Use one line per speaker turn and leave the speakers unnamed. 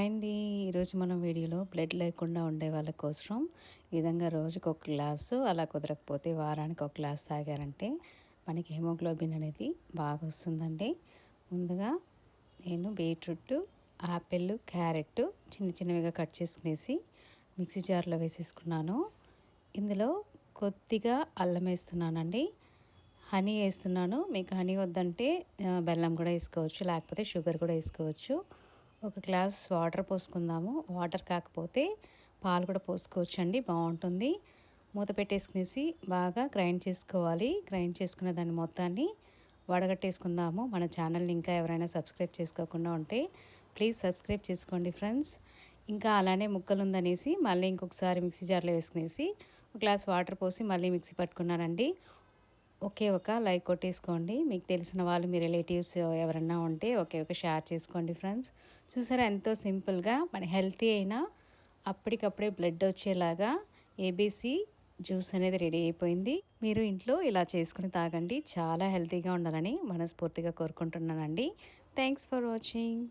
Hi అండి ఈరోజు మనం వీడియోలో బ్లడ్ లేకుండా ఉండే వాళ్ళ కోసం ఈ విధంగా రోజుకు ఒక గ్లాసు అలా కుదరకపోతే వారానికి ఒక గ్లాస్ తాగారంటే మనకి హెమోగ్లోబిన్ అనేది బాగా వస్తుందండి. ముందుగా నేను బీట్రూట్ ఆపిల్ క్యారెట్ చిన్న చిన్నవిగా కట్ చేసుకునేసి మిక్సీ జార్లో వేసేసుకున్నాను. ఇందులో కొద్దిగా అల్లం వేస్తున్నానండి. హనీ వేస్తున్నాను. మీకు హనీ వద్దంటే బెల్లం కూడా వేసుకోవచ్చు లేకపోతే షుగర్ కూడా వేసుకోవచ్చు. ఒక గ్లాస్ వాటర్ పోసుకుందాము. వాటర్ కాకపోతే పాలు కూడా పోసుకోవచ్చండి బాగుంటుంది. మూత పెట్టేసుకునేసి బాగా గ్రైండ్ చేసుకోవాలి. గ్రైండ్ చేసుకున్న దాన్ని మొత్తాన్ని వడగట్టేసుకుందాము. మన ఛానల్ని ఇంకా ఎవరైనా సబ్స్క్రైబ్ చేసుకోకుండా ఉంటే ప్లీజ్ సబ్స్క్రైబ్ చేసుకోండి ఫ్రెండ్స్. ఇంకా అలానే ముక్కలు ఉందనేసి మళ్ళీ ఇంకొకసారి మిక్సీ జార్లో వేసుకునేసి ఒక గ్లాస్ వాటర్ పోసి మళ్ళీ మిక్సీ పట్టుకున్నానండి. ఒకే ఒక లైక్ కొట్టేసుకోండి. మీకు తెలిసిన వాళ్ళు మీ రిలేటివ్స్ ఎవరన్నా ఉంటే ఒకే ఒక షేర్ చేసుకోండి ఫ్రెండ్స్. చూసారా ఎంతో సింపుల్గా మన హెల్తీ అయినా అప్పటికప్పుడే బ్లడ్ వచ్చేలాగా ఏబీసీ జ్యూస్ అనేది రెడీ అయిపోయింది. మీరు ఇంట్లో ఇలా చేసుకుని తాగండి. చాలా హెల్తీగా ఉండాలని మనస్ఫూర్తిగా కోరుకుంటున్నానండి. Thanks for watching.